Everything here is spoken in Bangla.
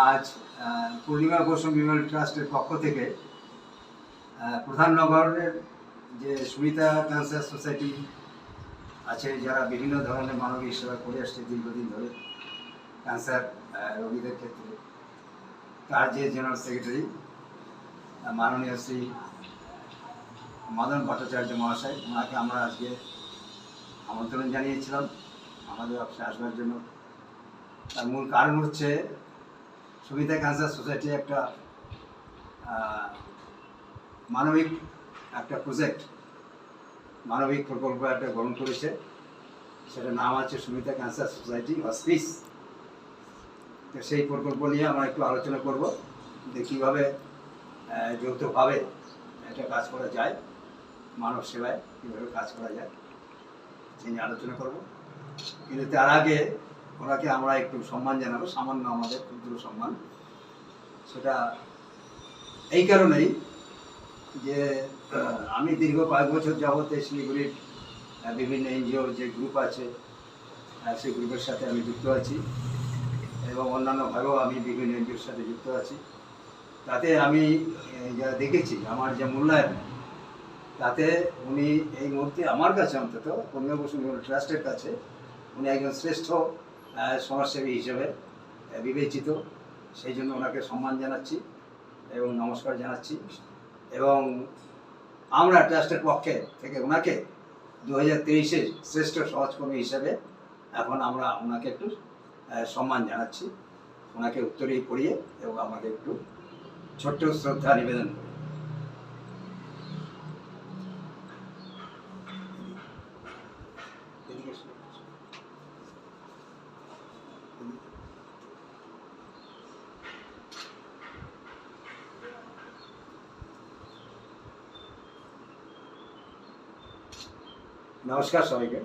আজ পূর্ণিমা বসু মেমোরিয়াল ট্রাস্টের পক্ষ থেকে আহ, প্রধাননগরের যে সুমিতা ক্যান্সার সোসাইটি আছে যারা বিভিন্ন ধরনের মানবিক সেবা করে আসছে দীর্ঘদিন ধরে ক্যান্সার রোগীদের ক্ষেত্রে তার যে জেনারেল সেক্রেটারি মাননীয় শ্রী মদন ভট্টাচার্য মহাশয় ওনাকে আমরা আজকে আমন্ত্রণ জানিয়েছিলাম আমাদের অফিসে আসবার জন্য। তার মূল কারণ হচ্ছে সুবিধা ক্যান্সার সোসাইটি একটা মানবিক একটা প্রজেক্ট মানবিক প্রকল্প একটা গ্রহণ করেছে। সেটা নাম আছে সুমিতা ক্যান্সার সোসাইটি হসপিস তো সেই প্রকল্প নিয়ে আমরা একটু আলোচনা করব, যে কীভাবে যৌথভাবে একটা কাজ করা যায়, মানব সেবায় কীভাবে কাজ করা যায়, সেই নিয়ে আলোচনা করব। কিন্তু তার আগে ওনাকে আমরা একটু সম্মান জানাব, সামান্য আমাদের ক্ষুদ্র সম্মান। সেটা এই কারণেই যে আমি দীর্ঘ কয়েক বছর যাবত শিলিগুড়ির বিভিন্ন এনজিওর যে গ্রুপ আছে সেই গ্রুপের সাথে আমি যুক্ত আছি এবং অন্যান্যভাবেও আমি বিভিন্ন এনজিওর সাথে যুক্ত আছি। তাতে আমি যা দেখেছি, আমার যে মূল্যায়ন, তাতে উনি এই মুহূর্তে আমার কাছে অন্তত কন্যা বসু ট্রাস্টের কাছে, উনি একজন শ্রেষ্ঠ সমাজসেবী হিসেবে বিবেচিত। সেই জন্য ওনাকে সম্মান জানাচ্ছি এবং নমস্কার জানাচ্ছি। এবং আমরা ট্রাস্টের পক্ষে থেকে ওনাকে দু হাজার তেইশে শ্রেষ্ঠ সমাজকর্মী হিসেবে এখন আমরা ওনাকে একটু সম্মান জানাচ্ছি। ওনাকে উত্তরেই পড়িয়ে এবং আমাকে একটু ছোট্ট শ্রদ্ধা নিবেদন করি। নমস্কার সবাইকে